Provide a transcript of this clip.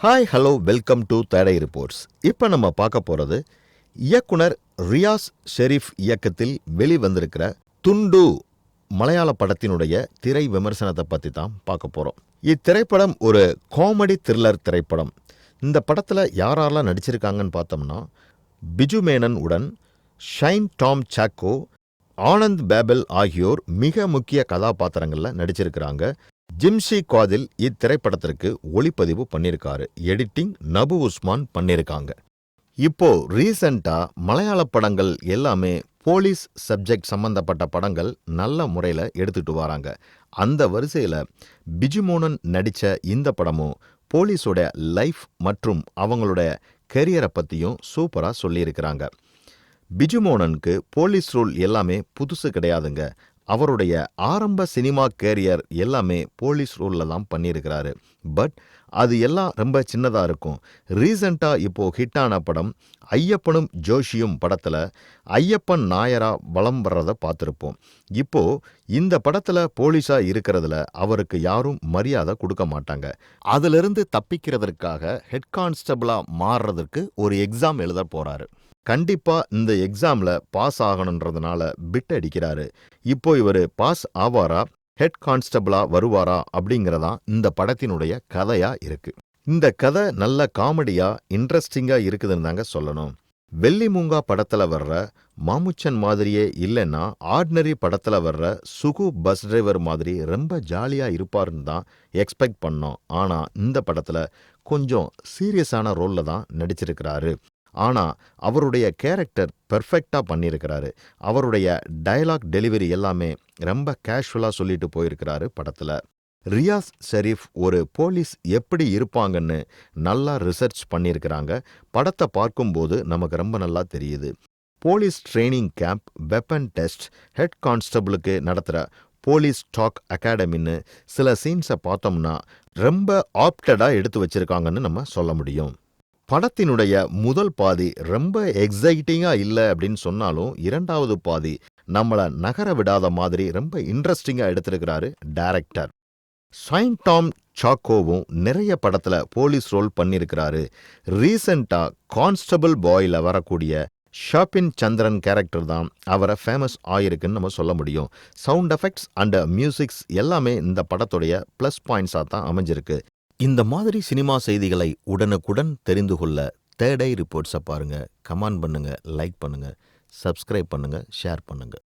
Hi hello welcome to தேடை reports இப்போ நம்ம பார்க்க போகிறது இயக்குனர் ரியாஸ் ஷெரீஃப் இயக்கத்தில் வெளிவந்திருக்கிற துண்டு மலையாள படத்தினுடைய திரை விமர்சனத்தை பற்றி தான் பார்க்க போகிறோம் இத்திரைப்படம் ஒரு காமெடி த்ரில்லர் திரைப்படம். இந்த படத்தில் யாரெல்லாம் நடிச்சிருக்காங்கன்னு பார்த்தோம்னா பிஜு மேனன் உடன் ஷைன் டாம் சாக்கோ ஆனந்த் பேபல் ஆகியோர் மிக முக்கிய கதாபாத்திரங்களில் நடிச்சிருக்கிறாங்க. ஜிம்ஷி காதில் இத்திரைப்படத்திற்கு ஒளிப்பதிவு பண்ணியிருக்காரு எடிட்டிங் நபு உஸ்மான் பண்ணியிருக்காங்க இப்போ ரீசண்டா மலையாள படங்கள் எல்லாமே போலீஸ் சப்ஜெக்ட் சம்பந்தப்பட்ட படங்கள் நல்ல முறையில் எடுத்துட்டு வராங்க. அந்த வரிசையில் பிஜுமோனன் நடித்த இந்த படமும் போலீஸோட லைஃப் மற்றும் அவங்களோட கெரியரை பற்றியும் சூப்பராக சொல்லியிருக்கிறாங்க. பிஜுமோனனுக்கு போலீஸ் ரோல் எல்லாமே புதுசு கிடையாதுங்க. அவருடைய ஆரம்ப சினிமா கேரியர் எல்லாமே போலீஸ் ரோலில் தான் பண்ணியிருக்கிறாரு. பட் அது எல்லாம் ரொம்ப சின்னதாக இருக்கும். ரீசண்டாக இப்போது ஹிட்டான படம் ஐயப்பனும் ஜோஷியும் படத்தில் ஐயப்பன் நாயரா வளம் வர்றதை பார்த்துருப்போம். இப்போது இந்த படத்தில் போலீஸாக இருக்கிறதுல அவருக்கு யாரும் மரியாதை கொடுக்க மாட்டாங்க. அதிலிருந்து தப்பிக்கிறதற்காக ஹெட் கான்ஸ்டபிளாக மாறுறதுக்கு ஒரு எக்ஸாம் எழுத போகிறாரு கண்டிப்பா இந்த எக்ஸாம்ல பாஸ் ஆகணுன்றதுனால பிட் அடிக்கிறாரு. இப்போ இவர் பாஸ் ஆவாரா? ஹெட் கான்ஸ்டபிளா வருவாரா? அப்படிங்கறதா இந்த படத்தினுடைய கதையா இருக்கு. இந்த கதை நல்ல காமெடியா இன்ட்ரெஸ்டிங்கா இருக்குதுன்னு தாங்க சொல்லணும். வெள்ளி மூங்கா படத்துல வர்ற மாமுச்சன் மாதிரியே இல்லைன்னா ஆர்டினரி படத்துல வர்ற சுகு பஸ் டிரைவர் மாதிரி ரொம்ப ஜாலியா இருப்பாருன்னு தான் எக்ஸ்பெக்ட் பண்ணோம். ஆனா இந்த படத்துல கொஞ்சம் சீரியஸான ரோல்ல தான் நடிச்சிருக்கிறாரு. ஆனா அவருடைய கேரக்டர் பெர்ஃபெக்டாக பண்ணியிருக்கிறாரு. அவருடைய டயலாக் டெலிவரி எல்லாமே ரொம்ப கேஷுவலாக சொல்லிட்டு போயிருக்கிறாரு படத்தில். ரியாஸ் ஷெரீஃப் ஒரு போலீஸ் எப்படி இருப்பாங்கன்னு நல்லா ரிசர்ச் பண்ணியிருக்கிறாங்க. படத்தை பார்க்கும்போது நமக்கு ரொம்ப நல்லா தெரியுது. Police training camp weapon test head கான்ஸ்டபிளுக்கு நடத்துகிற போலீஸ் டாக் அகாடமின்னு சில சீன்ஸை பார்த்தோம்னா ரொம்ப ஆப்டடாக எடுத்து வச்சிருக்காங்கன்னு நம்ம சொல்ல முடியும். படத்தினுடைய முதல் பாதி ரொம்ப எக்ஸைட்டிங்கா இல்லை அப்படின்னு சொன்னாலும் இரண்டாவது பாதி நம்மள நகர விடாத மாதிரி ரொம்ப இன்ட்ரெஸ்டிங்கா எடுத்திருக்கிறாரு டைரக்டர் சைன் டாம் சாக்கோவும் நிறைய படத்துல போலீஸ் ரோல் பண்ணியிருக்கிறாரு. ரீசண்டாக கான்ஸ்டபிள் பாய்ல வரக்கூடிய ஷாப்பின் சந்திரன் கேரக்டர் தான் அவரை ஃபேமஸ் ஆயிருக்குன்னு நம்ம சொல்ல முடியும். சவுண்ட் எஃபெக்ட்ஸ் அண்ட் மியூசிக்ஸ் எல்லாமே இந்த படத்துடைய ப்ளஸ் பாயிண்ட்ஸாக தான் அமைஞ்சிருக்கு. இந்த மாதிரி சினிமா செய்திகளை உடனுக்குடன் தெரிந்து கொள்ள தேர்ட் ஐ ரிப்போர்ட்ஸை பாருங்கள் கமெண்ட் பண்ணுங்கள் லைக் பண்ணுங்கள் சப்ஸ்கிரைப் பண்ணுங்கள் ஷேர் பண்ணுங்கள்